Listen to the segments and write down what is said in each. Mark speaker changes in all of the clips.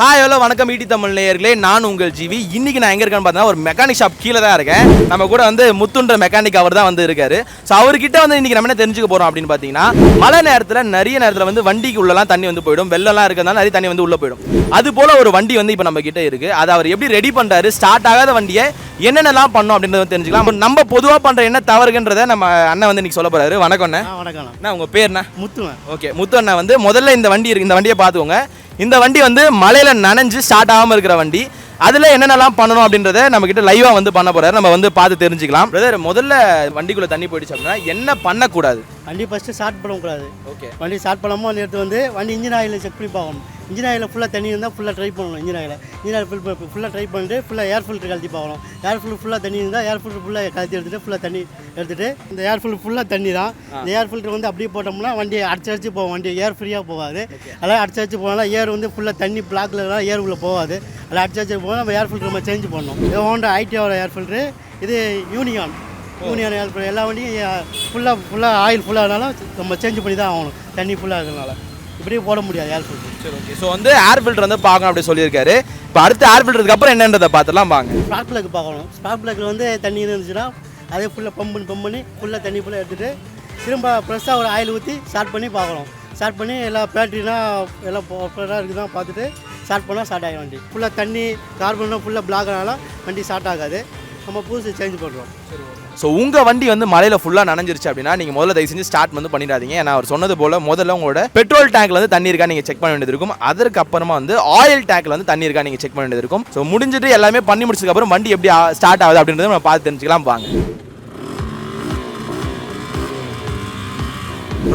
Speaker 1: Hi hello வணக்கம் ஈட்டி தமிழ் நேயர்களே. நான் உங்கள் ஜிவி. இன்னைக்கு நான் எங்க இருக்கேன்னு பார்த்தீங்கன்னா ஒரு மெக்கானிக் ஷாப் கீழே தான் இருக்கேன். நம்ம கூட வந்து முத்துன்ற மெக்கானிக் அவர் தான் வந்து இருக்காரு. ஸோ அவர்கிட்ட வந்து இன்னைக்கு நம்ம என்ன தெரிஞ்சுக்க போறோம் அப்படின்னு பார்த்தீங்கன்னா மழை நேரத்தில் நிறைய நேரத்தில் வந்து வண்டிக்கு உள்ளலாம் தண்ணி வந்து போயிடும். வெள்ளம்லாம் இருக்கிறதுனால நிறைய தண்ணி வந்து உள்ள போயிடும். அது போல ஒரு வண்டி வந்து இப்போ நம்ம கிட்ட இருக்கு. அதை அவர் எப்படி ரெடி பண்றாரு ஸ்டார்ட் ஆகாத வண்டியை என்னென்னலாம் பண்ணோம் அப்படின்றத தெரிஞ்சுக்கலாம். நம்ம பொதுவாக பண்ற என்ன தவறுன்றதை நம்ம அண்ணன் வந்து இன்னைக்கு சொல்ல போறாரு. வணக்கம் அண்ணன்
Speaker 2: வணக்கம்
Speaker 1: அண்ணா உங்க பேர் என்ன?
Speaker 2: முத்துவேன்.
Speaker 1: ஓகே முத்து அண்ணா வந்து முதல்ல இந்த வண்டி இருக்கு. இந்த வண்டியை பார்த்துக்கோங்க. இந்த வண்டி வந்து மலையில நனைஞ்சு ஸ்டார்ட் ஆகாம இருக்கிற வண்டி. அதுல என்னென்னலாம் பண்ணணும் அப்படின்றத நம்ம கிட்ட லைவா வந்து பண்ண போறாரு. நம்ம வந்து பார்த்து தெரிஞ்சுக்கலாம். பிரதர் முதல்ல வண்டிக்குள்ள தண்ணி போயிடுச்சு அப்படின்னா என்ன பண்ணக்கூடாது?
Speaker 2: வண்டி ஃபஸ்ட்டு ஸ்டார்ட் பண்ணக்கூடாது.
Speaker 1: ஓகே
Speaker 2: வண்டி ஸ்டார்ட் பண்ணாமல் எடுத்து வந்து வண்டி இன்ஜின் ஆயில் செக் பண்ணி பார்க்கணும். இன்ஜின் ஆயில் ஃபுல்லாக தண்ணி இருந்தால் ஃபுல்லாக ட்ரை பண்ணணும் engine oil engine oil fill ஃபுல்லாக ட்ரை பண்ணிட்டு ஃபுல்லாக ஏர் ஃபில்டர் கழட்டி பார்க்கணும். ஏர் ஃபில்டர் ஃபுல்லாக தண்ணி இருந்தால் ஏர் ஃபில்டர் ஃபுல்லாக கழட்டி எடுத்துட்டு ஃபுல்லாக தண்ணி எடுத்துட்டு இந்த ஏர் ஃபில்டர் ஃபுல்லாக தண்ணி தான். இந்த ஏர் ஃபில்டர் வந்து அப்படியே போட்டோம்னா வண்டி அடிச்சு அடிச்சு போகும். வண்டி ஏர் ஃப்ரீயாக போகாது. அதெல்லாம் அடிச்சு அடிச்சு போனால் ஏர் வந்து ஃபுல்லாக தண்ணி பிளாக்ல ஏர் உள்ள போகாது. அதில் அடிச்சு அடிச்சு போனால் நம்ம ஏர் ஃபில்டர் நம்ம சேஞ்ச் பண்ணணும். இது ஹோண்டா ஐடியோட ஏர் ஃபில்டரு இது யூனிகான் யூனியன் ஏர் ஃபில்டர் எல்லா வண்டியும் ஃபுல்லாக ஃபுல்லாக ஆயில் ஃபுல்லாகனாலும் நம்ம சேஞ்ச் பண்ணி தான் ஆகணும். தண்ணி ஃபுல்லாக இருக்கிறனால இப்படியே போட முடியாது ஏர் ஃபில்டர்
Speaker 1: சரி ஓகே ஸோ வந்து ஏர் ஃபில்டர் வந்து பார்க்கணும் அப்படி சொல்லியிருக்காரு. இப்போ அடுத்து ஏர் ஃபில்டருக்கு அப்புறம் என்னன்றதை பார்த்துலாம் வாங்க.
Speaker 2: ஸ்பார்க் பிளக் பார்க்கணும். ஸ்பார்க் பிளக்கில் வந்து தண்ணி இருந்துச்சுன்னா அதே ஃபுல்லாக பம்ப் பண்ணி பம்ப் பண்ணி ஃபுல்லாக தண்ணி ஃபுல்லாக எடுத்துகிட்டு திரும்ப ஃப்ரெஷ்ஷாக ஒரு ஆயில் ஊற்றி ஸ்டார்ட் பண்ணி பார்க்கணும். ஸ்டார்ட் பண்ணி எல்லா பேட்டரினா எல்லாம் ப்ராப்பராக இருக்குதா பார்த்துட்டு ஸ்டார்ட் பண்ணால் ஸ்டார்ட் ஆகும் வண்டி. ஃபுல்லாக தண்ணி கார்பன்லாம் ஃபுல்லாக பிளாக் ஆனாலும் வண்டி ஸ்டார்ட் ஆகாது. நம்ம புதுசு சேஞ்ச் பண்ணுறோம்
Speaker 1: ஸோ உங்கள் வண்டி வந்து மலையில் ஃபுல்லாக நனைஞ்சிருச்சு அப்படின்னா நீங்கள் முதல்ல தயவு செஞ்சு ஸ்டார்ட் வந்து பண்ணிடாதீங்க. ஏன்னா அவர் சொன்னது போல் முதல்ல உங்களோட பெட்ரோல் டேங்க்ல வந்து தண்ணி இருக்கா நீங்கள் செக் பண்ண வேண்டியது இருக்கும். அதற்கு அப்புறமா வந்து ஆயில் டேங்க்ல வந்து தண்ணி இருக்கா நீங்கள் செக் பண்ண வேண்டியது இருக்கும். ஸோ முடிஞ்சிட்டு எல்லாமே பண்ணி முடிச்சதுக்கப்புறம் வண்டி எப்படி ஸ்டார்ட் ஆகுது அப்படின்றத நம்ம பார்த்து தெரிஞ்சுக்கலாம். வாங்க.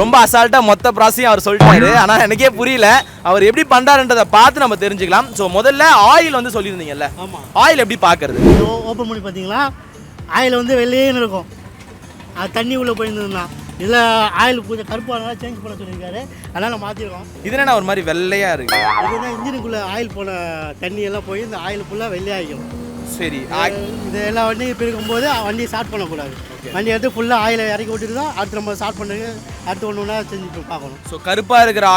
Speaker 1: ரொம்ப அசால்ட்டா மொத்த ப்ராசஸையும் அவர் சொல்லிட்டாரு. ஆனால் எனக்கே புரியல. அவர் எப்படி பண்றாருன்றதை பார்த்து நம்ம தெரிஞ்சுக்கலாம். ஸோ முதல்ல ஆயில் வந்து சொல்லியிருந்தீங்கல்ல. ஆயில் எப்படி பார்க்கறது?
Speaker 2: ஓப்பன் பண்ணி பார்த்தீங்களா? ஆயில் வந்து வெள்ளையேன்னு இருக்கும். அது தண்ணி உள்ளே போயிருந்ததுன்னா. இதில் ஆயில் கொஞ்சம் கருப்பானால சேஞ்ச் பண்ண சொல்லியிருக்காரு. அதனால் மாற்றிருக்கோம்
Speaker 1: இது என்ன ஒரு மாதிரி வெள்ளையா இருக்கு?
Speaker 2: இதுதான் இன்ஜினுக்குள்ளே ஆயில் போன தண்ணி எல்லாம் போய் இந்த ஆயில் ஃபுல்லாக வெள்ளையாகிக்கும்
Speaker 1: சரி
Speaker 2: இது எல்லா வண்டியும் இப்போ இருக்கும்போது வண்டியை ஸ்டார்ட் பண்ணக்கூடாது. வண்டி எடுத்து ஃபுல்லாக ஆயில் இறக்கி விட்டுட்டு தான் அடுத்து நம்ம ஸ்டார்ட் பண்ணுறது அடுத்து ஒன்று ஒன்றா செஞ்சு பார்க்கணும்.
Speaker 1: ஸோ கருப்பா இருக்கிற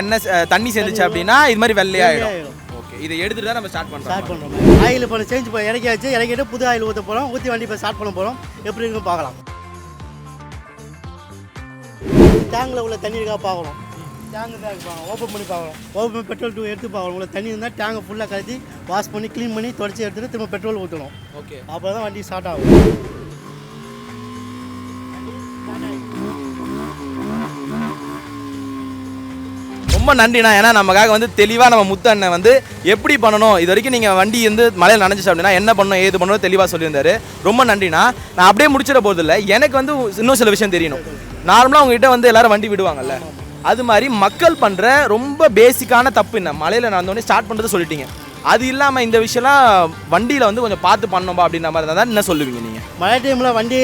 Speaker 1: எண்ணெய் ச- தண்ணி சேர்ந்துச்சு அப்படின்னா இது மாதிரி வெள்ளையாயிடும். ஓகே இதை எடுத்துட்டு தான் நம்ம ஸ்டார்ட்
Speaker 2: ஸ்டார்ட்
Speaker 1: பண்றோம்.
Speaker 2: பண்ணுறோம் ஆயில் இப்போ சேஞ்ச் இறக்கியாச்சு. இறக்கிட்டு புது ஆயில் ஊற்ற போகிறோம் ஊற்றி வண்டி இப்போ ஸ்டார்ட் பண்ண போகிறோம் எப்படி இருக்குன்னு பார்க்கலாம். டேங்கில் உள்ள தண்ணி இருக்கா பார்க்கணும். டேங்கு பார்க்கணும் ஓப்பன் பண்ணி பார்க்கணும். ஓப்பன் பண்ணி பெட்ரோல் டூ எடுத்து பார்க்கணும். உள்ள தண்ணி இருந்தால் டேங்கை ஃபுல்லாக கலத்தி வாஷ் பண்ணி க்ளீன் பண்ணி தொடச்சி எடுத்துட்டு திரும்ப பெட்ரோல் ஊற்றணும்
Speaker 1: ஓகே
Speaker 2: அப்போ தான் வண்டி ஸ்டார்ட் ஆகும்.
Speaker 1: ரொம்ப நன்றிண்ணா. ஏன்னா நமக்காக வந்து தெளிவாக நம்ம முத்து அண்ணன் வந்து எப்படி பண்ணணும்? இது வரைக்கும் நீங்கள் வண்டி வந்து மலையில் நனைஞ்சிச்சு அப்படின்னா என்ன பண்ணணும் ஏது பண்ணணும் தெளிவாக சொல்லியிருந்தாரு. ரொம்ப நன்றிண்ணா. நான் அப்படியே முடிச்சிட போகிறது இல்லை எனக்கு வந்து இன்னும் சில விஷயம் தெரியணும். நார்மலாக உங்ககிட்ட வந்து எல்லாரும் வண்டி விடுவாங்கல்ல. அது மாதிரி மக்கள் பண்ணுற ரொம்ப பேசிக்கான தப்பு என்ன? மலையில் நடந்தோடனே ஸ்டார்ட் பண்ணுறது சொல்லிட்டீங்க. அது இல்லாமல் இந்த விஷயம்லாம் வண்டியில் வந்து கொஞ்சம் பார்த்து பண்ணணும்பா அப்படின்ற மாதிரி இருந்தால் என்ன சொல்லுவீங்க நீங்கள்
Speaker 2: மழை டைமில் வண்டி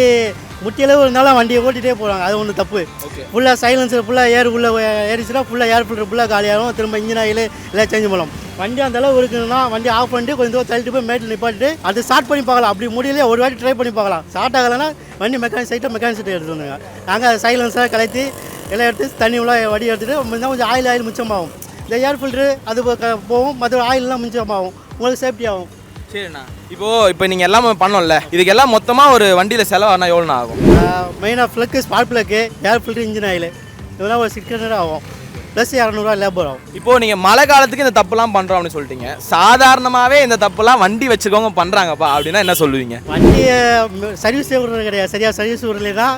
Speaker 2: முட்டியளவு இருந்தாலும் வண்டியை ஓட்டிகிட்டே போகிறாங்க அது ஒன்று தப்பு.
Speaker 1: ஓகே
Speaker 2: ஃபுல்லாக சைலன்சர் ஃபுல்லாக ஏர் உள்ள ஏறிச்சுன்னா ஃபுல்லாக ஏர் ஃபில்டர் ஃபுல்லாக காலியாகும் திரும்ப இன்ஜின் ஆயில் எல்லாம் சேஞ்ச் பண்ணலாம் வண்டி அந்த அளவு இருக்குன்னா வண்டி ஆஃப் பண்ணிட்டு கொஞ்சம் தூரம் தள்ளிட்டு போய் மேட்டில் நிப்பாட்டிட்டு அது ஸ்டார்ட் பண்ணி பார்க்கலாம். அப்படி முடியலையே ஒரு வாட்டி ட்ரை பண்ணி பார்க்கலாம். ஸ்டார்ட் ஆகலைன்னா வண்டி மெக்கானிக் சைட்டை மெக்கானிக் சைட்டை எடுத்து வந்துங்க நாங்கள் சைலன்ஸாக கலத்தி எல்லாம் எடுத்து தண்ணி உள்ள வடி எடுத்துட்டு கொஞ்சம் கொஞ்சம் ஆயில் ஆயில் மிச்சமாகும். இந்த ஏர் ஃபில்ட்ரு அது போகும். மற்ற ஆயிலெலாம் மிச்சமாகும். உங்களுக்கு சேஃப்டி ஆகும்.
Speaker 1: சரிண்ணா. இப்போ இப்போ நீங்கள் எல்லாமே பண்ணோம்ல. இதுக்கு எல்லாம் மொத்தமாக ஒரு வண்டியில் செலவானா எவ்வளோ ஆகும்?
Speaker 2: மெயினாக plug spark plug air filter engine oil இதெல்லாம் ஒரு சிக்ஸ் ஹண்ட்ரட் ஆகும். ப்ளஸ் இரநூறுவா லேபர் ஆகும்.
Speaker 1: இப்போ நீங்க மழை காலத்துக்கு இந்த தப்புலாம் பண்றோம் அப்படின்னு சொல்லிட்டீங்க. சாதாரணமாவே இந்த தப்புலாம் வண்டி வச்சிருக்கவங்க பண்றாங்கப்பா அப்படின்னா என்ன சொல்லுவீங்க?
Speaker 2: வண்டியை சர்வீஸே விடுறது கிடையாது. சரியாக சர்வீஸ் விடலைன்னா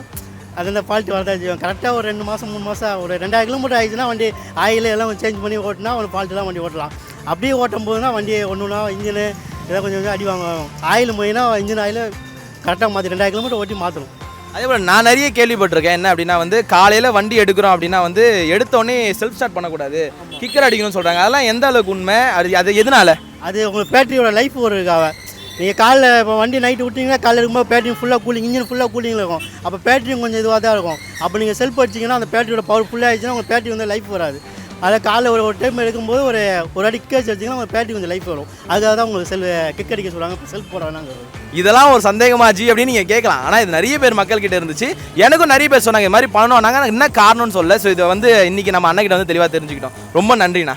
Speaker 2: அது அந்த ஃபால்ட்டி வரதான் செய்வோம் கரெக்டாக ஒரு ரெண்டு மாதம் மூணு மாதம் ஒரு ரெண்டாயிரம் கிலோமீட்டர் ஆயிடுச்சுன்னா வண்டி ஆயில் எல்லாம் சேஞ்ச் பண்ணி ஓட்டினா ஒரு ஃபால்ட்டுலாம் வண்டி ஓட்டலாம். அப்படியே ஓட்டும் போதுனா வண்டி ஒன்று ஒன்றா இன்ஜினு இதெல்லாம் கொஞ்சம் கொஞ்சம் அடி வாங்குவோம் ஆயில் போயினா இன்ஜின் ஆயில் கரெக்டாக மாற்றி ரெண்டாயிரம் கிலோமீட்டர் ஓட்டி மாற்றணும்
Speaker 1: அதே போல நான் நிறைய கேள்விப்பட்டிருக்கேன். என்ன அப்படின்னா வந்து காலையில வண்டி எடுக்கிறோம் அப்படின்னா வந்து எடுத்த உடனே செல்ஃப் ஸ்டார்ட் பண்ணக்கூடாது. கிக்கர் அடிக்கணும்னு சொல்றாங்க. அதெல்லாம் எந்த அளவுக்கு உண்மை? அது அது எதனால?
Speaker 2: அது உங்கள் பேட்டரியோட லைஃப் ஒரு நீங்கள் காலைல இப்போ வண்டி நைட்டு விட்டிங்கன்னா காலையில் இருக்கும்போது பேட்டரி ஃபுல்லாக கூலிங் இன்ஜின் ஃபுல்லாக கூலிங்கில் இருக்கும். அப்போ பேட்டரியும் கொஞ்சம் இதுவாக தான் இருக்கும். அப்போ நீங்கள் செல்ஃப் அடிச்சிங்கன்னா அந்த பேட்டரியோட பவர் ஃபுல்லாக ஆயிடுச்சுன்னா உங்கள் பேட்டரி வந்து லைஃப் வராது. அதை காலைல ஒரு ஒரு டைம் எடுக்கும்போது ஒரு ஒரு அடி கேஸ் வச்சிங்கன்னா உங்கள் பேட்டரி கொஞ்சம் லைஃப் வரும். அதுக்காக தான் உங்களுக்கு செல் கிக் அடிக்க சொல்கிறாங்க இப்போ செல்ஃப் போடுறாங்க
Speaker 1: இதெல்லாம் ஒரு சந்தேகமா ஜி அப்படின்னு நீங்கள் கேட்கலாம். ஆனால் இது நிறைய பேர் மக்கள்கிட்ட இருந்துச்சு. எனக்கும் நிறைய பேர் சொன்னாங்க இது மாதிரி பண்ணணும். என்ன காரணம்னு சொல்ல ஸோ இதை வந்து இன்றைக்கி நம்ம அண்ணகிட்ட வந்து தெளிவாக தெரிஞ்சுக்கிட்டோம். ரொம்ப நன்றிண்ணா.